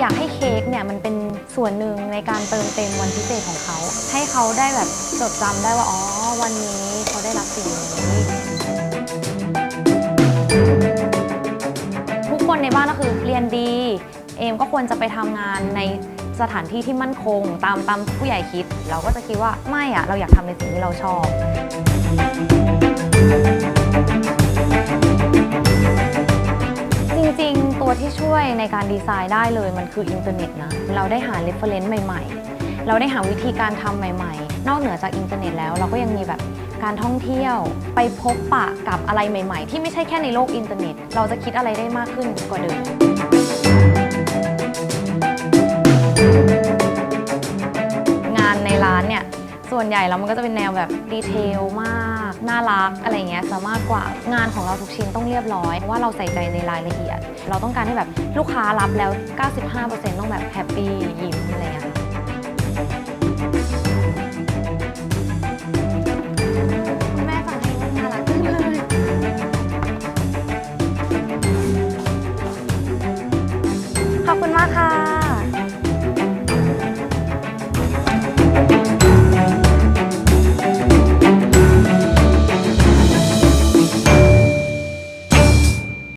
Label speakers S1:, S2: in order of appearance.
S1: อยากให้เค้กเนี่ยมันเป็นส่วนหนึ่งในการเติมเต็มวันพิเศษของเขา ให้เขาได้แบบจดจำได้ว่า อ๋อ วันนี้เขาได้รับสิ่งนี้ ทุกคนในบ้านก็คือเรียนดี เอมก็ควรจะไปทำงานในสถานที่ที่มั่นคง ตามตามผู้ใหญ่คิด เราก็จะคิดว่าไม่อะเราอยากทำในสิ่งที่เราชอบ ริงๆ ตัวที่ช่วยในการดีไซน์ได้เลยมันคืออินเทอร์เน็ตนะ เราได้หา reference ใหม่ ๆ เราได้หาวิธีการทำใหม่ ๆ นอกเหนือจากอินเทอร์เน็ตแล้วเราก็ยังมีแบบการท่องเที่ยว ไปพบปะกับอะไรใหม่ ๆ ที่ไม่ใช่แค่ในโลกอินเทอร์เน็ต เราจะคิดอะไรได้มากขึ้นกว่าเดิมงานในร้านเนี่ยส่วนใหญ่แล้วมันก็จะเป็นแนวแบบดีเทลมาก น่ารักอะไรเงี้ยซะมากกว่างานของเราทุกชิ้นต้องเรียบร้อยเพราะว่าเราใส่ใจในรายละเอียด เราต้องการให้แบบลูกค้ารับแล้ว 95%ต้องแบบแฮปปี้ยิ้มอะไรเงี้ยคุณแม่สั่งให้น่ารักจังเลย ขอบคุณมากค่ะ